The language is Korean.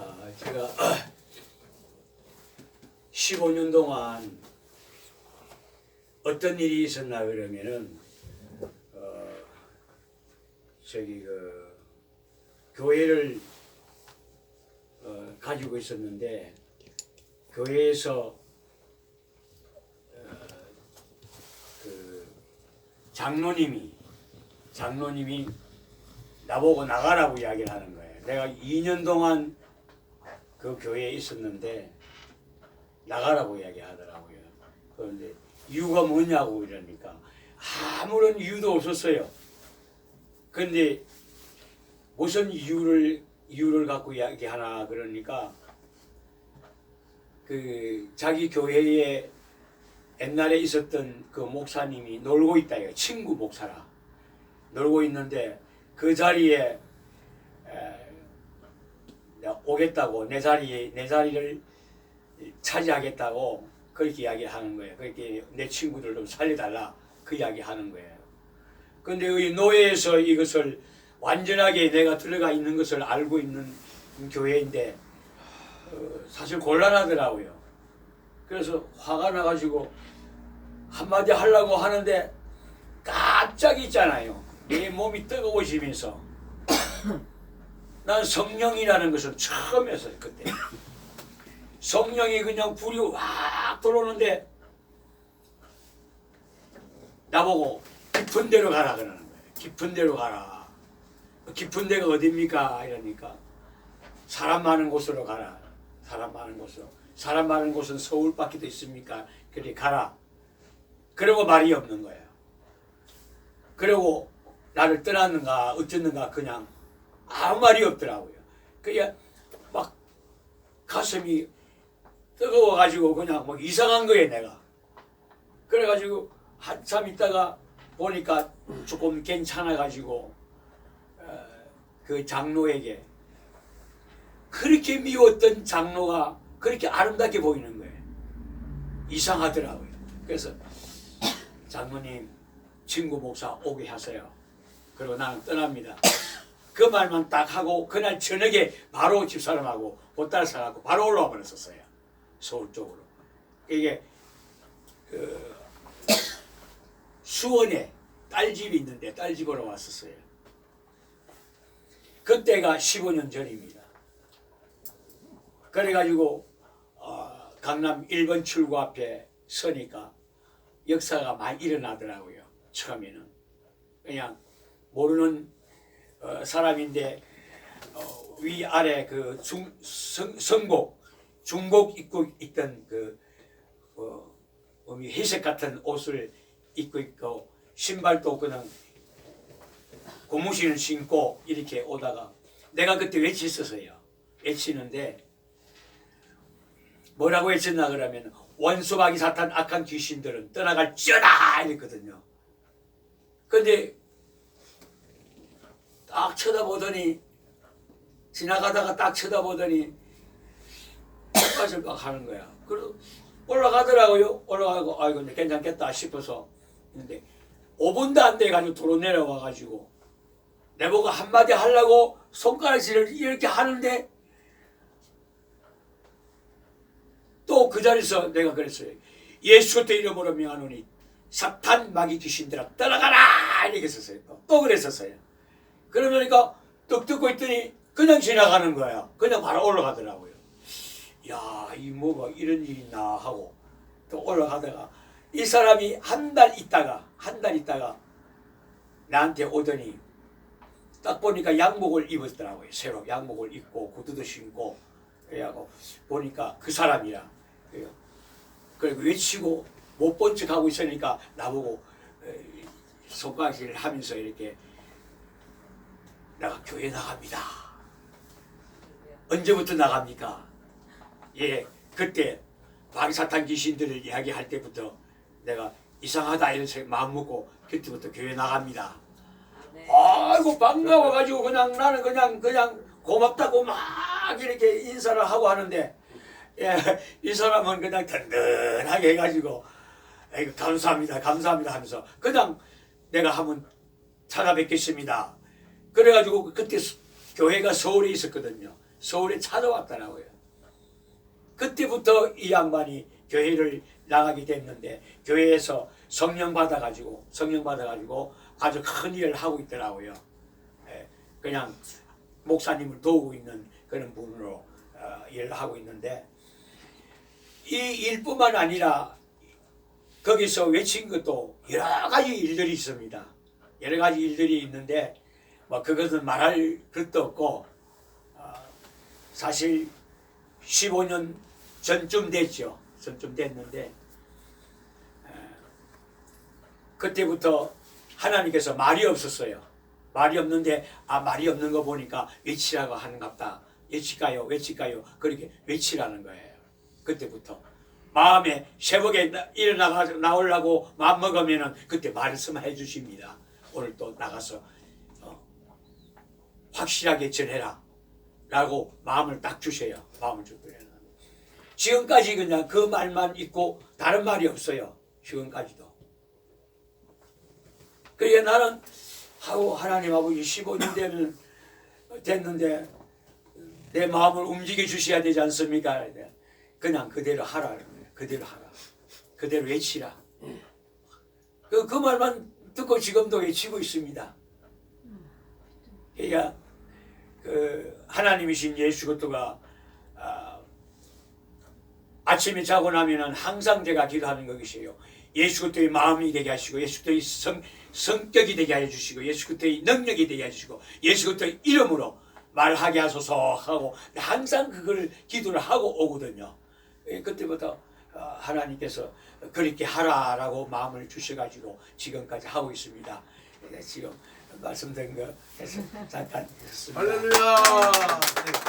아, 제가 15년 동안 어떤 일이 있었나 그러면은 어, 저기 그 교회를 어, 가지고 있었는데 교회에서 어, 그 장로님이 장로님이 나보고 나가라고 이야기를 하는 거예요. 내가 2년 동안 그 교회에 있었는데 나가라고 이야기하더라고요. 그런데 이유가 뭐냐고 이러니까 아무런 이유도 없었어요. 근데 무슨 이유를 이유를 갖고 이야기하나 그러니까 그 자기 교회에 옛날에 있었던 그 목사님이 놀고 있다 이거 친구 목사라 놀고 있는데 그 자리에 오겠다고 내 자리에 내 자리를 차지하겠다고 그렇게 이야기하는 거예요. 그렇게 내 친구들 좀 살려달라 그 이야기하는 거예요. 근데 이 노예에서 이것을 완전하게 내가 들어가 있는 것을 알고 있는 교회인데 어, 사실 곤란하더라고요. 그래서 화가 나가지고 한마디 하려고 하는데 갑자기 있잖아요. 내 몸이 뜨거워지면서 난 성령이라는 것을 처음 했어요 그때. 성령이 그냥 불이 확 들어오는데 나보고 깊은 데로 가라 그러는 거예요. 깊은 데로 가라. 깊은 데가 어딥니까? 이러니까 사람 많은 곳으로 가라. 사람 많은 곳으로. 사람 많은 곳은 서울밖에도 있습니까? 그리 가라. 그러고 말이 없는 거예요. 그리고 나를 떠났는가 어쨌는가 그냥 아무 말이 없더라고요. 그냥 막 가슴이 뜨거워가지고 그냥 뭐 이상한 거예요 내가. 그래가지고 한참 있다가 보니까 조금 괜찮아가지고 어, 그 장로에게 그렇게 미웠던 장로가 그렇게 아름답게 보이는 거예요. 이상하더라고요. 그래서 장로님 친구 목사 오게 하세요. 그리고 나는 떠납니다. 그 말만 딱 하고 그날 저녁에 바로 집사람하고 보따리 사갖고 바로 올라와 버렸었어요. 서울 쪽으로. 이게 그 수원에 딸집이 있는데 딸집으로 왔었어요. 그때가 15년 전입니다. 그래가지고 어, 강남 1번 출구 앞에 서니까 역사가 많이 일어나더라고요. 처음에는 그냥 모르는 어, 사람인데 어, 위 아래 그 중, 성, 성곡 중곡 입고 있던 그 어, 회색 같은 옷을 입고 있고 신발도 그냥 고무신을 신고 이렇게 오다가 내가 그때 외쳤었어요. 외치는데 뭐라고 외쳤나 그러면 원수박이 사탄 악한 귀신들은 떠나갈지어다 이랬거든요. 근데 딱 쳐다보더니 지나가다가 딱 쳐다보더니 빡빡 하는 거야. 그래서 올라가더라고요. 올라가고 아이고 이제 괜찮겠다 싶어서 근데 5분도 안 돼 가지고 도로 내려와 가지고 내보고 한마디 하려고 손가락질을 이렇게 하는데 또 그 자리에서 내가 그랬어요. 예수 때 이름으로 명하노니 사탄 마귀 귀신들아 떠나가라 이렇게. 또, 또 그랬었어요. 그러니까 떡 듣고 있더니 그냥 지나가는 거야. 그냥 바로 올라가더라고요. 야, 이 뭐가 이런 일이 있나 하고 또 올라가다가 이 사람이 한 달 있다가 한 달 있다가 나한테 오더니 딱 보니까 양복을 입었더라고요. 새로 양복을 입고 구두도 신고 그래갖고 보니까 그 사람이라 그래요. 그리고 외치고 못 본 척 하고 있으니까 나보고 에, 손가락질 하면서 이렇게 내가 교회 나갑니다. 언제부터 나갑니까? 예, 그때 방사탄 귀신들을 이야기할 때부터 내가 이상하다 이런 마음 먹고 그때부터 교회 나갑니다. 아이고 반가워가지고 그냥 나는 그냥 그냥 고맙다고 막 이렇게 인사를 하고 하는데 예, 이 사람은 그냥 든든하게 해가지고 에이, 감사합니다 감사합니다 하면서 그냥 내가 한번 찾아뵙겠습니다. 그래가지고 그때 수- 교회가 서울에 있었거든요. 서울에 찾아왔더라고요. 그때부터 이 양반이 교회를 나가게 됐는데 교회에서 성령 받아가지고 성령 받아가지고 아주 큰 일을 하고 있더라고요. 예, 그냥 목사님을 도우고 있는 그런 분으로 어, 일을 하고 있는데 이 일뿐만 아니라 거기서 외친 것도 여러 가지 일들이 있습니다. 여러 가지 일들이 있는데 뭐 그것은 말할 것도 없고 어, 사실 15년 전쯤 됐죠. 전쯤 됐는데 에, 그때부터 하나님께서 말이 없었어요. 말이 없는데 아 말이 없는 거 보니까 외치라고 하는갑다. 외칠까요? 외칠까요? 그렇게 외치라는 거예요. 그때부터 마음에 새벽에 나- 일어나가 나오려고 마음 먹으면은 그때 말씀해 주십니다. 오늘 또 나가서 어, 확실하게 전해라. 라고 마음을 딱 주셔요. 마음을 주고요. 지금까지 그냥 그 말만 있고 다른 말이 없어요. 지금까지도. 그래 나는 하고 하나님 아버지 15년 되면 됐는데 내 마음을 움직여 주셔야 되지 않습니까? 그냥 그대로 하라. 그대로 하라. 그대로 외치라. 그, 그 말만 듣고 지금도 외치고 있습니다. 그러니까 그 하나님이신 예수 그리스도가 아, 아침에 자고 나면은 항상 제가 기도하는 것이에요. 예수 그리스도의 마음이 되게 하시고 예수 그리스도의 성, 성격이 되게 해 주시고 예수 그리스도의 능력이 되게 해 주시고 예수 그리스도의 이름으로 말하게 하소서 하고 항상 그걸 기도를 하고 오거든요. 예, 그때부터 어, 하나님께서 그렇게 하라라고 마음을 주셔가지고 지금까지 하고 있습니다. 예, 지금 말씀드린 거 해서 잠깐 했습니다. 할렐루야. 네.